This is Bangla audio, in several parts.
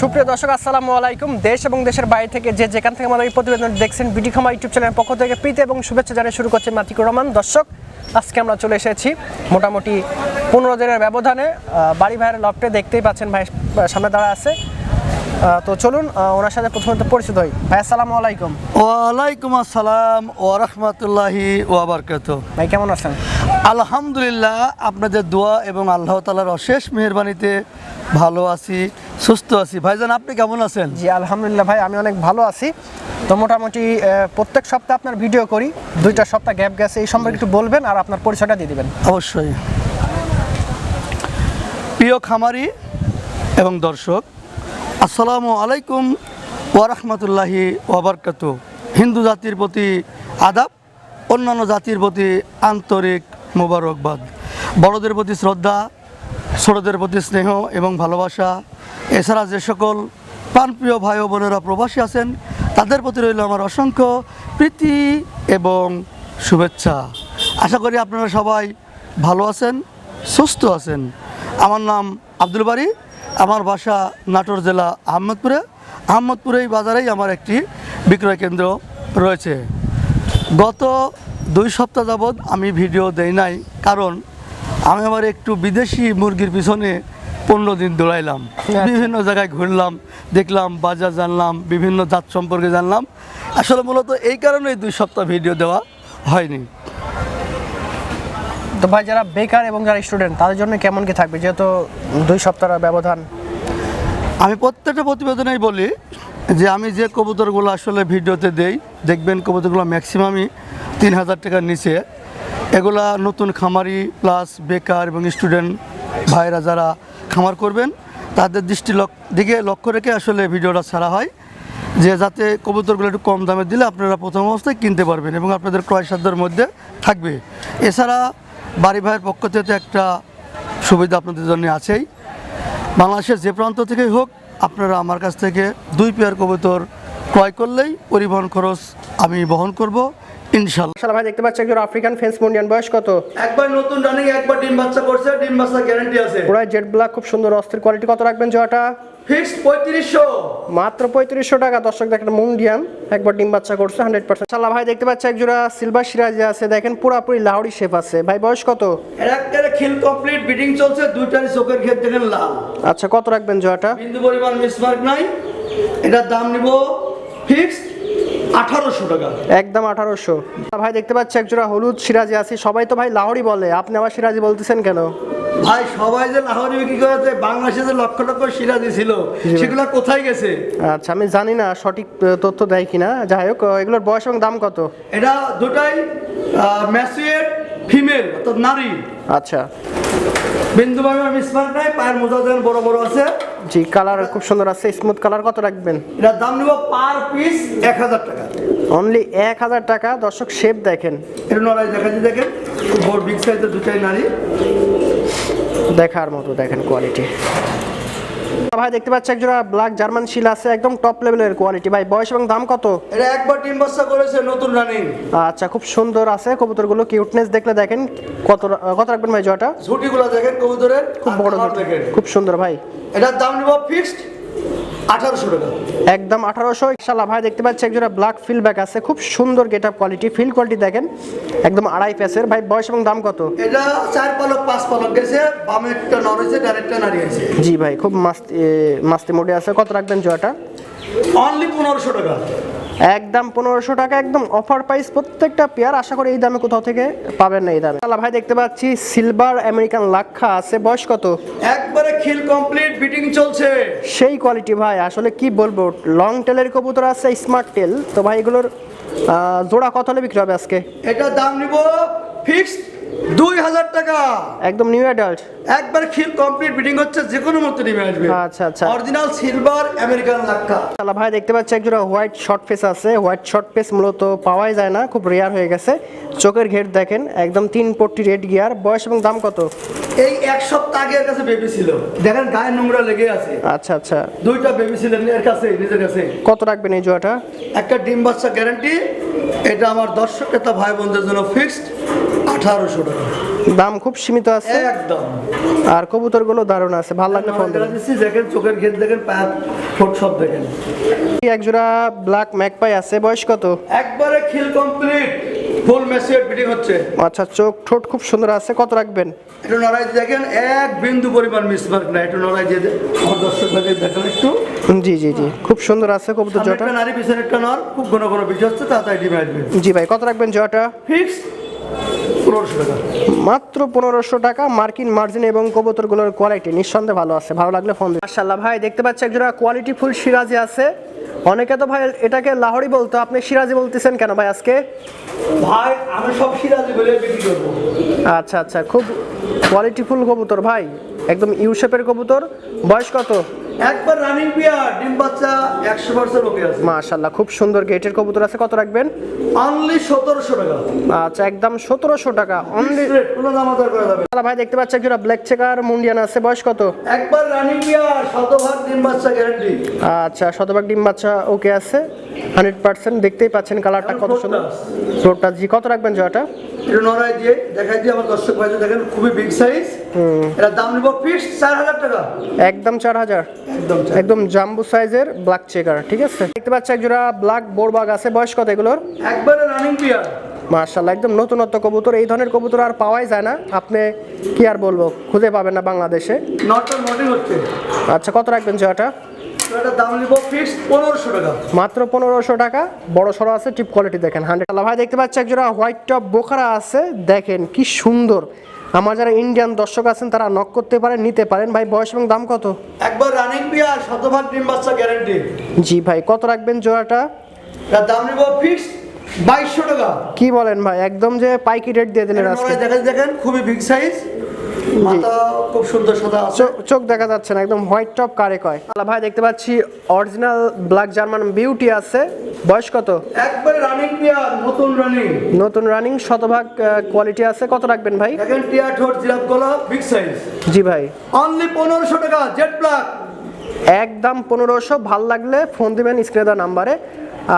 সুপ্রিয় দর্শক আসসালামু আলাইকুম। দেশ এবং দেশের বাইরে থেকে যে যেখান থেকে আমাদের এই প্রতিবেদন দেখছেন বিডি খামা ইউটিউব চ্যানেলের পক্ষ থেকে প্রীতি এবং শুভেচ্ছা জানিয়ে শুরু করছে মাতিকুর রহমান। দর্শক আজকে আমরা চলে এসেছি মোটামুটি পনেরো দিনের ব্যবধানে। বাড়ি ভাইয়ের লফটে দেখতেই পাচ্ছেন ভাই সামনে দাঁড়া আছে। তো চলুন ওনার সাথে প্রথমত পরিচিত হই। ভাই আসসালামু আলাইকুম। ওয়ালাইকুম আসসালাম ও রহমতুল্লাহি ওয়াবারকাত ভাই কেমন আছেন? আলহামদুলিল্লাহ আপনাদের দোয়া এবং আল্লাহ তালার অশেষ মেহরবানিতে ভালো আছি সুস্থ আছি। ভাইজান আপনি কেমন আছেন? জি আলহামদুলিল্লাহ ভাই আমি অনেক ভালো আছি। তো মোটামুটি প্রত্যেক সপ্তাহে আপনার ভিডিও করি। দুইটা সপ্তাহ গ্যাপ গেছে এই সম্পর্কে একটু বলবেন আর আপনার পরিচয়টা দিয়ে দিবেন। অবশ্যই। প্রিয় খামারি এবং দর্শক আসসালামু আলাইকুম ওয়ারহমতুল্লাহি ওয়াবারকাত হিন্দু জাতির প্রতি আদাব অন্যান্য জাতির প্রতি আন্তরিক মোবারকবাদ। বড়দের প্রতি শ্রদ্ধা ছোটদের প্রতি স্নেহ এবং ভালোবাসা। এছাড়া যে সকল প্রাণপ্রিয় ভাই ও বোনেরা প্রবাসী আছেন, তাদের প্রতি রইল আমার অসংখ্য প্রীতি এবং শুভেচ্ছা। আশা করি আপনারা সবাই ভালো আছেন, সুস্থ আছেন। আমার নাম আব্দুল বাড়ি আমার বাসা নাটোর জেলা আহমদপুরে। আহমদপুরে এই বাজারেই আমার একটি বিক্রয় কেন্দ্র রয়েছে। গত দুই সপ্তাহ যাবৎ আমি ভিডিও দেই নাই, কারণ আমি আবার একটু বিদেশি মুরগির পিছনে পনেরো দিন দৌড়াইলাম। বিভিন্ন জায়গায় ঘুরলাম দেখলাম বাজার জানলাম বিভিন্ন জাত সম্পর্কে জানলাম। আসলে মূলত এই কারণেই দুই সপ্তাহ ভিডিও দেওয়া হয়নি। তো ভাই যারা বেকার এবং যারা স্টুডেন্ট তাদের জন্য কেমন কি থাকবে? যেহেতু দুই সপ্তাহের ব্যবধান। আমি প্রত্যেকটা প্রতিবেদনেই বলি যে আমি যে কবুতরগুলো আসলে ভিডিওতে দেই দেখবেন কবুতরগুলো ম্যাক্সিমামই তিন হাজার টাকার নিচে। এগুলা নতুন খামারি প্লাস বেকার এবং স্টুডেন্ট ভাইরা যারা খামার করবেন, তাদের দৃষ্টি দিকে লক্ষ্য রেখে আসলে ভিডিওটা ছাড়া হয়। যে যাতে কবুতরগুলো একটু কম দামে দিলে আপনারা প্রথম অবস্থায় কিনতে পারবেন এবং আপনাদের ক্রয় সাধ্যের মধ্যে থাকবে। এছাড়া বাড়ি ভাইয়ের পক্ষ থেকে একটা সুবিধা আপনাদের জন্য আছেই। বাংলাদেশের যে প্রান্ত থেকেই হোক, আপনারা আমার কাছ থেকে দুই পেয়ার কবুতর ক্রয় করলেই পরিবহন খরচ আমি বহন করব। ইনশাল্লাহ মাশাআল্লাহ ভাই দেখতে পাচ্ছি একজন আফ্রিকান ফেন্স মুন্ডিয়ান বয়স কত? একবার নতুন রানিং একবার ডিম বাচ্চা করছে ডিম বাচ্চা গ্যারান্টি আছে। জেড ব্ল্যাক খুব সুন্দর অস্থির কোয়ালিটি কত রাখবেন জয়টা? ফিক্সড পঁয়ত্রিশশো। মাত্র পঁয়ত্রিশশো টাকা দর্শক দেখেন মুন্ডিয়ান একবার ডিম বাচ্চা করছে হান্ড্রেড পার্সেন্ট সাল্লাহ ভাই দেখতে পাচ্ছি একজোড়া সিলভার সিরাজে আছে দেখেন পুরাপুরি লাহড়ি শেপ আছে। ভাই বয়স কত? একটা খিল কমপ্লিট বিডিং চলছে দুইটারই চোখের ক্ষেত দেখেন লাল। আচ্ছা কত রাখবেন জয়টা? বিন্দু পরিমাণ মিসমার্ক নাই। এটার দাম নিব ফিক্সড আঠারোশো টাকা। একদম আঠারোশো। ভাই দেখতে পাচ্ছি একজোড়া হলুদ সিরাজি আছে। সবাই তো ভাই লাহড়ি বলে। আপনি আবার সিরাজি বলতেছেন কেন? ভাই সবাই যে লাহোরে বিক্রি করেছে বাংলাদেশে যে লক্ষ লক্ষ সিরাজি ছিল সেগুলো কোথায় গেছে? আচ্ছা আমি জানি না সঠিক তথ্য দেয় কিনা। যাই হোক এগুলোর বয়স এবং দাম কত? এটা দুটাই ম্যাসুয়েট ফিমেল অর্থাৎ নারী। আচ্ছা। বিন্দু ভাবে মিসমার্ক নাই পায়ের মোজা বড় বড় আছে। জি কালার খুব সুন্দর আছে। স্মুথ কালার কত রাখবেন? এটার দাম নিব পার পিস এক হাজার টাকা। অনলি এক হাজার টাকা। দর্শক শেপ দেখেন। এটা নড়াই দেখা যায় দেখেন। খুব বড় বিগ সাইজের দুটাই নারী। দেখার মতো দেখেন কোয়ালিটি ভাই দেখতে পাচ্ছি একজোড়া ব্ল্যাক জার্মান শিল আছে একদম টপ লেভেলের কোয়ালিটি ভাই বয়স এবং দাম কত? এটা একবার ডিম বাচ্চা করেছে নতুন রানিং আচ্ছা খুব সুন্দর আছে। কবুতরগুলো কিউটনেস দেখলে দেখেন কত কত রাখবেন ভাই জয়টা ঝুটিগুলো দেখেন কবুতরের। খুব বড় দেখেন। খুব সুন্দর ভাই। এটার দাম নিব ফিক্সড আঠারোশো টাকা। একদম আঠারোশো। ইনশাল্লাহ ভাই দেখতে পাচ্ছি একজোড়া ব্ল্যাক ফিল ব্যাক আছে খুব সুন্দর get up quality feel quality দেখেন একদম আড়াই পেসের। ভাই বয়স এবং দাম কত? এটা চার পালক পাঁচ পালক গেছে বামে একটা নর হয়েছে ডাইরেক্টটা নারী হয়েছে জি ভাই খুব মাস্তি মাস্তি মোডে আছে। কত রাখবেন জয়টা অনলি পনেরোশো টাকা। একদম পনেরোশো টাকা একদম অফার প্রাইস প্রত্যেকটা পেয়ার আশা করি এই দামে কোথাও থেকে পাবেন না এই দামে। তাহলে ভাই দেখতে পাচ্ছি সিলভার আমেরিকান লাক্ষা আছে বয়স কত? একবারে খিল কমপ্লিট বিটিং চলছে। সেই কোয়ালিটি ভাই আসলে কি বলব লং টেলের কবুতর আছে স্মার্ট টেল তো ভাই এগুলোর জোড়া কত হলে বিক্রি হবে আজকে? এটা দাম নিব ফিক্সড দুই হাজার টাকা। একদম নিউ অ্যাডাল্ট একবার খিল কমপ্লিট বিটিং হচ্ছে যে কোনো মতো নেমে আসবে। আচ্ছা, আচ্ছা। অরিজিনাল সিলভার আমেরিকান লাক্কা তাহলে ভাই দেখতে পাচ্ছি একজোড়া হোয়াইট শর্ট ফেস আছে। হোয়াইট শর্ট ফেস মূলত পাওয়াই যায় না খুব রেয়ার হয়ে গেছে। চোখের ঘের দেখেন একদম তিন পট্টি রেড গিয়ার বয়স এবং দাম কত? এই এক সপ্তাহ আগে এর কাছে বেবি ছিল। দেখেন গায়ে নোংরা লেগে আছে। আচ্ছা আচ্ছা। দুইটা বেবি ছিলেন এর কাছে নিজের কাছে। কত রাখবেন এই জোড়াটা? একটা ডিম বাচ্চা গ্যারান্টি এটা আমার দর্শক ক্রেতা ভাই বোনদের জন্য ফিক্সড আঠারোশো টাকা। দাম খুব সীমিত আছে? একদম। আর কবুতরগুলো দারুণ আছে ভালো লাগলে ফোন দেবেন দেখেন চোখের ঘের দেখেন পায়ের ঠোঁট সব দেখেন। এক জোড়া ব্ল্যাক ম্যাকপাই আছে বয়স কত? একবারে খিল কমপ্লিট ফুল মেসেজ বিডিং হচ্ছে। আচ্ছা চোখ ঠোঁট খুব সুন্দর আছে কত রাখবেন? একটু নড়াই দেখেন এক বিন্দু পরিমাণ মিসমার্ক না একটু নড়াই দিয়ে আমার দর্শক ভাইদের দেখেন একটু। জি জি জি খুব সুন্দর আছে কবুতর একটা নারী পিছনে একটা নর খুব ঘন ঘন বিষ হচ্ছে তাড়াতাড়ি ডিমে আসবে। জি ভাই কত রাখবেন জোড়াটা ফিক্স পনেরোশো টাকা মাত্র পনেরোশো টাকা মার্কিন মার্জিন এবং কবুতরগুলোর কোয়ালিটি নিঃসন্দেহে ভালো আছে। ভালো লাগলে ফোন দিন। মাশাল্লাহ ভাই দেখতে পাচ্ছি একজোড়া কোয়ালিটি ফুল সিরাজি আছে। অনেকে তো ভাই এটাকে লাহোরি বলতো আপনি সিরাজি বলতেছেন কেন ভাই আজকে? ভাই আমি সব সিরাজি বলে বিক্রি করব। আচ্ছা আচ্ছা খুব কোয়ালিটি ফুল কবুতর ভাই একদম ইউ শেপের কবুতর। বয়স কত? একবার রানিং পিয়ার ডিম বাচ্চা একশো পার্সেন্ট ওকে আছে। মাশাল্লাহ খুব সুন্দর গেটের কবুতর আছে কত রাখবেন? অনলি সতেরোশো টাকা। আচ্ছা একদম সতেরোশো টাকা। অনলি কোনো দাম আদার করা যাবে। ভাই দেখতে পাচ্ছি একজোড়া ব্ল্যাক চেকার মুন্ডিয়ান আছে বয়স কত? একবার রানিং পিয়ার শতভাগ ডিম বাচ্চা গ্যারান্টি আচ্ছা শতভাগ ডিম বাচ্চা ওকে আছে। হান্ড্রেড পার্সেন্ট দেখতেই পাচ্ছেন কালারটা কত সুন্দর। ফ্লোরটা জি কত রাখবেন জয়াটা একটু নড়াই দিয়ে দেখাই দিয়ে আমার দর্শক ভাইদের দেখেন খুবই বিগ সাইজ এটা দাম নিব ফিক্স চার হাজার টাকা। একদম চার হাজার একদম একদম জাম্বু সাইজের ব্ল্যাক চেকার ঠিক আছে? দেখতে পাচ্ছি একজোড়া ব্ল্যাক বোরবাগ আছে বয়স কত এগুলোর? একবারে রানিং পিয়ার মার্শাল্লাহ একদম নতুনত্ব কবুতর এই ধরনের কবুতর আর পাওয়াই যায় না। আপনি কি আর বলব খুঁজে পাবেন না বাংলাদেশে। আচ্ছা কত রাখবেন জয়াটা মাত্র পনেরোশো টাকা বড় সড়ো আছে টিপ কোয়ালিটি দেখেন। হান্ড্রেড ভাই দেখতে পাচ্ছি একজোড়া হোয়াইট টপ বোখারা আছে দেখেন কি সুন্দর। আমার যারা ইন্ডিয়ান দর্শক আছেন তারা নক করতে পারেন নিতে পারেন। ভাই বয়স এবং দাম কত? একবার রানিং পিয়ার শতভাগ ডিম বাচ্চা গ্যারান্টি জি ভাই কত রাখবেন জোড়াটা? এর দাম নিব ফিক্স বাইশশো টাকা। কি বলেন ভাই একদম যে পাইকি রেট দিয়ে দিলেন আজকে। দেখেন দেখেন খুবই বিগ সাইজ মাথা খুব সুন্দর সাদা আছে। চোখ- দেখা যাচ্ছে না একদম হোয়াইট টপ কারে কয়। আলা ভাই দেখতে পাচ্ছি অরিজিনাল ব্ল্যাক জার্মান বিউটি আছে। বয়স কত? একবারে রানিং পিয়ার নতুন রানিং নতুন রানিং শতভাগ কোয়ালিটি আছে। কত রাখবেন ভাই? দেখেন টিয়ার ঠোঁট জিরাপ গলা বিগ সাইজ জি ভাই। অনলি পনেরোশো টাকা জেড ব্ল্যাক একদম পনেরোশো ভালো লাগলে ফোন দিবেন স্ক্রিনে দেওয়া নাম্বারে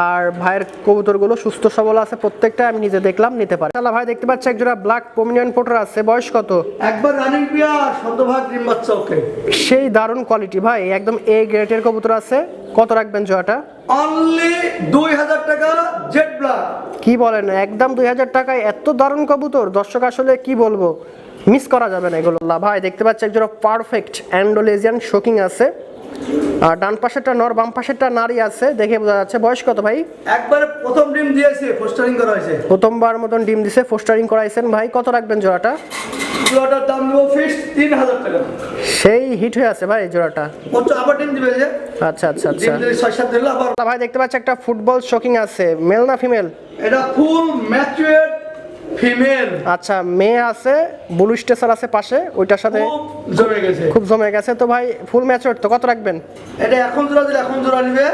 আর ভাইয়ের কবুতরগুলো সুস্থ সবল আছে প্রত্যেকটা আমি নিজে দেখলাম নিতে পারি। আল্লাহ ভাই দেখতে পাচ্ছি একজোড়া ব্ল্যাক পমিনিয়ন পোটার আছে। বয়স কত? একবার রানিং পিয়ার শতভাগ ডিম বাচ্চা ওকে সেই দারুণ কোয়ালিটি ভাই একদম এ গ্রেটের কবুতর আছে। কত রাখবেন জোয়াটা অনলি দুই হাজার টাকা জেড ব্ল্যাক কি বলেন একদম দুই হাজার টাকায় এত দারুণ কবুতর। দর্শক আসলে কি বলব? মিস করা যাবে না এগুলো। ভাই দেখতে পাচ্ছি একজোড়া পারফেক্ট অ্যান্ডোলেজিয়ান শোকিং আছে। আর ডান পাশেরটা নর বাম পাশেরটা নারী আছে দেখে বোঝা যাচ্ছে। বয়স কত ভাই? একবারে প্রথম ডিম দিয়েছে পোস্টারিং করা হয়েছে। প্রথমবার মতন ডিম দিছে ফোস্টারিং করাইছেন ভাই। কত রাখবেন জোড়াটা? জোড়াটার দাম নেব ফিক্স তিন হাজার টাকা। সেই হিট হয়ে আছে ভাই জোড়াটা। কত? আবার ডিম দিবে যে। আচ্ছা আচ্ছা আচ্ছা। দিলে ছয় সাত দিলে আবার ভাই দেখতে পাচ্ছি একটা ফুটবল শোকিং আছে মেল না ফিমেল? এটা ফুল ম্যাচুয়েড ফিমেল। আচ্ছা মেয়ে আছে ব্লু স্টেশন আছে পাশে ওইটার সাথে জমে গেছে। খুব জমে গেছে। তো ভাই ফুল ম্যাচওয়ার তো কত রাখবেন? এটা এখন জোড়া দিলে এখন জোড়া নিবে।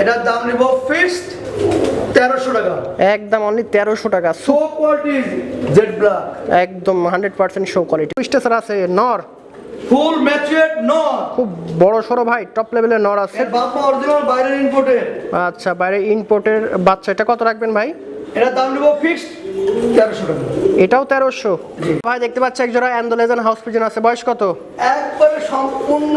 এটার দাম নিব ফিক্সড তেরোশো টাকা। একদম অনলি তেরোশো টাকা। সো কোয়ালিটি জেড ব্ল্যাক একদম হান্ড্রেড পার্সেন্ট শো কোয়ালিটি স্টেসার আছে নর। ফুল ম্যাচুয়েড নট খুব বড় সড়ো ভাই টপ লেভেলের নর আছে। এর বাপ অরিজিনাল বাইরের ইম্পোর্টেড আচ্ছা বাইরে ইম্পোর্টের বাচ্চা এটা কত রাখবেন ভাই? এটার দাম নিব ফিক্সড তেরোশো টাকা। এটাও তেরোশো। ভাই দেখতে পাচ্ছি এক জোড়া অ্যান্ডোলেজান হাউস পিজন আছে। বয়স কত? একবারে সম্পূর্ণ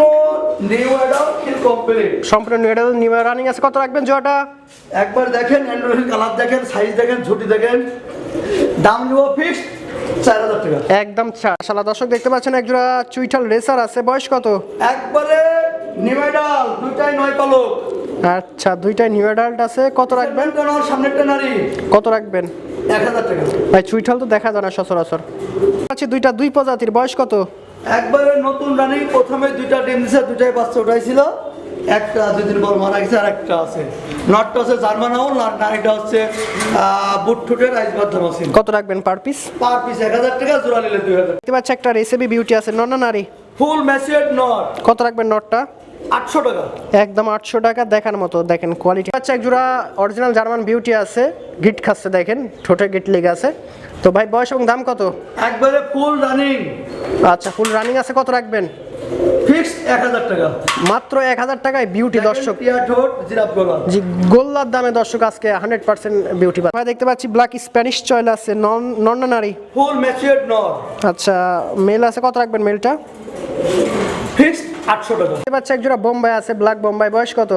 নিউ অ্যাডাল্ট খিল কমপ্লিট সম্পূর্ণ নিউডেল নিউ রানিং আছে। কত রাখবেন জোড়াটা? একবার দেখেন অ্যান্ড্রয়েড কালার দেখেন সাইজ দেখেন ঝুটি দেখেন। দাম নিব ফিক্সড একদম শালা দর্শক দেখতে পাচ্ছেন এক জোড়া চুইঠাল রেসার আছে বয়স কত? একবারে নিউ অ্যাডাল্ট দুটাই নয় পালক। আচ্ছা দুইটাই নিউ অ্যাডাল্ট আছে কত রাখবেন? সামনেরটা নর নারী। কত রাখবেন? এক হাজার টাকা। ভাই চুইঠাল তো দেখা যায় না সচরাচর। আচ্ছা দুইটা দুই প্রজাতির বয়স কত? একবারে নতুন রানিং প্রথমে দুইটা ডিম দিছে দুইটাই বাচ্চা উঠাইছিল। একটা পর মারা গেছে আর একটা আছে। নটটা হচ্ছে জার্মান আউল আর নারীটা হচ্ছে কত রাখবেন পার পিস পার পিস এক হাজার টাকা জোড়া নিলে দুই হাজার। দেখতে পাচ্ছি একটা রেসিপি বিউটি আছে নর না নারী? ফুল নট কত রাখবেন নটটা আটশো টাকা। একদম আটশো টাকা দেখার মতো দেখেন কোয়ালিটি আচ্ছা এক জোড়া অরিজিনাল জার্মান বিউটি আছে গিট খাচ্ছে দেখেন ঠোঁটে গিট লেগে আছে। তো ভাই বয়স এবং দাম কত? একবারে ফুল রানিং আচ্ছা ফুল রানিং আছে কত রাখবেন? ফিক্সড টাকা। মাত্র এক হাজার টাকায় বিউটি দর্শক। জি গোল্লার দামে দর্শক আজকে হান্ড্রেড পার্সেন্ট বিউটি আমরা দেখতে পাচ্ছি ব্ল্যাক স্প্যানিশ চয়েল আছে নন নন নারী ফুল ম্যাচিউরড নর আচ্ছা মেল আছে কত রাখবেন মেলটা ফিক্সড আটশো টাকা। দেখতে পাচ্ছি একজোড়া বোম্বাই আছে ব্ল্যাক বোম্বাই। বয়স কত?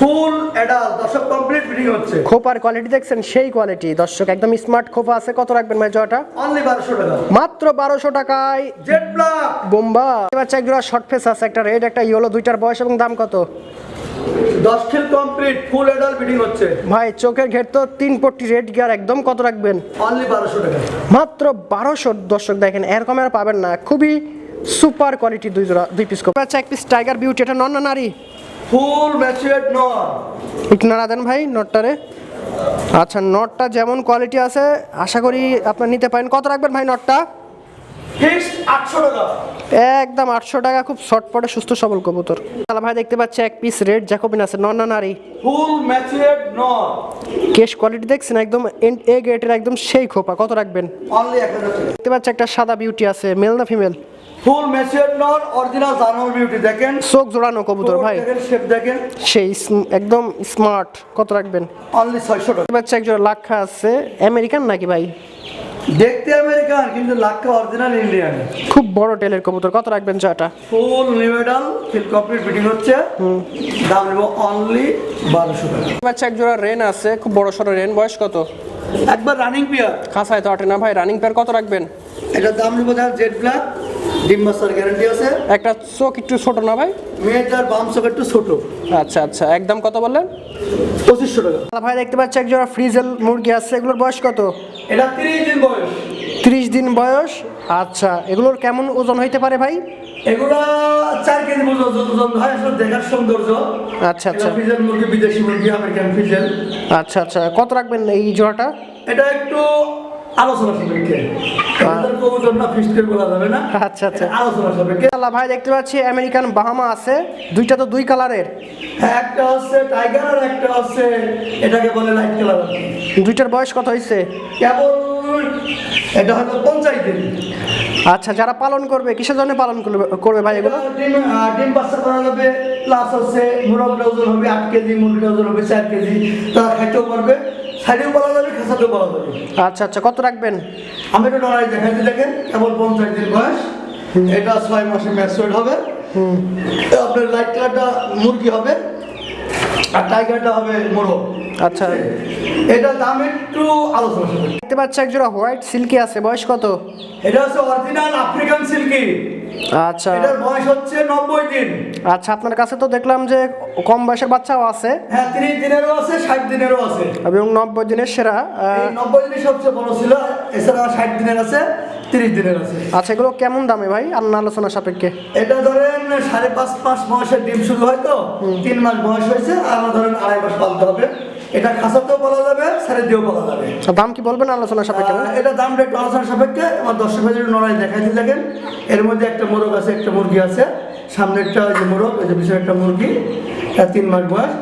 ফুল অ্যাডাল্ট দর্শক কমপ্লিট ব্রিডিং হচ্ছে। খোপার কোয়ালিটি দেখছেন সেই কোয়ালিটি দর্শক একদম স্মার্ট খোপা আছে। কত রাখবেন ভাই জয়টা? অনলি বারোশো টাকা। মাত্র বারোশো টাকায়। Jet black Bombay. দেখতে পাচ্ছি একজোড়া শর্ট ফেস আছে একটা রেড একটা ইয়েলো দুইটার বয়স এবং দাম কত? দশ খিল কমপ্লিট ফুল অ্যাডাল্ট ব্রিডিং হচ্ছে। ভাই চোখের ঘের তো তিন পট্টি রেড গিয়ার একদম কত রাখবেন? অনলি বারোশো টাকা। মাত্র বারোশো দর্শক দেখেন এরকম আর পাবেন না। খুবই সুপার কোয়ালিটি দুই জোড়া দুই পিস কোপ এক পিস টাইগার বিউটি এটা নন না নারী ফুল ম্যাচিউরড নর। একটু নাড়া দেন ভাই নটটারে। আচ্ছা নটটা যেমন কোয়ালিটি আছে আশা করি আপনার নিতে পারেন। কত রাখবেন ভাই নটটা? একদম আটশো টাকা খুব শর্টপটে সুস্থ সবল কবুতর। তাহলে ভাই দেখতে পাচ্ছি এক পিস রেড জ্যাকোবিন আছে নন না নারী? ফুল ম্যাচিউরড নর। কেশ কোয়ালিটি দেখছেন একদম এ গ্রেটের একদম সেই খোপা। কত রাখবেন? দেখতে পাচ্ছি একটা সাদা বিউটি আছে মেল না ফিমেল ফুল ম্যাচিউরড নর অরিজিনাল জানোয়ার বিউটি দেখেন। চোখ জোড়ানো কবুতর ভাই। শেপ দেখেন। সেই একদম স্মার্ট কত রাখবেন? অনলি ছয়শো টাকা। দেখতে পাচ্ছি একজন লাক্ষা আছে। আমেরিকান নাকি ভাই? দেখতে আমেরিকান কিন্তু লাক্কা অরিজিনাল ইন্ডিয়ান। খুব বড় টেলের কবুতর কত রাখবেন চাটা? ফুল নিউডাল ফিল কমপ্লিট ফিটিং হচ্ছে। দাম নেব অনলি বারোশো টাকা। দেখতে পাচ্ছি একজোড়া রেন আছে খুব বড় সড়ো রেন বয়স কত? একবার রানিং পিয়ার খাসায় তো আটে না ভাই রানিং পেয়ার কত রাখবেন? এটা দাম নেব জেড ব্ল্যাক। ডিম মাস্টার গ্যারান্টি আছে। একটা চোখ একটু ছোট না ভাই? মেয়েটার বাম চোখ একটু ছোট। আচ্ছা আচ্ছা। একদম কত বললেন? পঁচিশশো টাকা। তাহলে ভাই দেখতে পাচ্ছি একজোড়া ফ্রিজেল মুরগি আছে। এগুলোর বয়স কত? এটা তিরিশ দিন বয়স। ত্রিশ দিন বয়স? আচ্ছা এগুলোর কেমন ওজন হইতে পারে ভাই? এগুলো চার কেজি ওজন হয় আসলে দেখার সৌন্দর্য। আচ্ছা আচ্ছা। ফিজেল মুরগি বিদেশি মুরগি আমেরিকান ফিজেল আচ্ছা আচ্ছা। কত রাখবেন এই জোড়াটা? এটা একটু আলোচনা সাপেক্ষে। কবুতর না ফিস্ট বলা যাবে না। আচ্ছা, আচ্ছা। আলোচনা সাপেক্ষে। আল্লাহ ভাই দেখতে পাচ্ছি আমেরিকান বাহামা আছে। দুইটা তো দুই কালারের। হ্যাঁ, একটা হচ্ছে টাইগার আর একটা হচ্ছে এটাকে বলে লাইট কালার দুইটার বয়স কত হয়েছে কেবল এটা হলো পঞ্চায়েত দিন। আচ্ছা যারা পালন করবে কিসের জন্য পালন করবে ভাই এগুলো? ডিম ডিম বাচ্চা করা যাবে প্লাস হচ্ছে মুরগির ওজন হবে আট কেজি মুরগির ওজন হবে চার কেজি। তারা খাইতেও পারবে। সাইডেও বলা যাবে খাসাতেও বলা যাবে। আচ্ছা আচ্ছা কত রাখবেন? আমি একটু লড়াই দেখাইতে দেখেন কেবল পঞ্চাশ দিন বয়স। এটা ছয় মাসে ম্যাচুয়ার হবে। আপনার লাইট কালারটা মুরগি হবে আর টাইগারটা হবে মোরগ। আচ্ছা। এটা দাম একটু আলোচনা দেখতে পাচ্ছি একজোড়া হোয়াইট সিল্কি আছে বয়স কত? এটা হচ্ছে অরিজিনাল আফ্রিকান সিল্কি। আচ্ছা। এটার বয়স হচ্ছে নব্বই দিন। আচ্ছা আপনার কাছে তো দেখলাম যে কম বয়সের বাচ্চাও আছে। হ্যাঁ তিরিশ দিনেরও আছে ষাট দিনেরও আছে। এবং নব্বই দিনের সেরা এই আহ, নব্বই দিনের সবচেয়ে বড় ছিল এছাড়া ষাট দিনের আছে তিরিশ দিনের আছে। আচ্ছা এগুলো কেমন দামে ভাই? আন্না আলোচনা সাপেক্ষে। এটা ধরেন সাড়ে পাঁচ পাঁচ মাসের ডিম শুরু হয় তো তিন মাস বয়স হয়েছে আর ধরেন আড়াই মাস পালতে হবে। এটা খাসাতেও বলা যাবে স্যারের দিয়েও বলা যাবে। দাম কি বলবেন আলোচনা সাপেক্ষে এটা দাম একটু আলোচনা সাপেক্ষে আমার দর্শক ভাই নড়াই দেখাইতে থাকেন এর মধ্যে একটা মোরগ আছে একটা মুরগি আছে। সামনে একটা ওই যে মোরগ ওই যে পিছনে একটা মুরগি তিন মাস বয়স।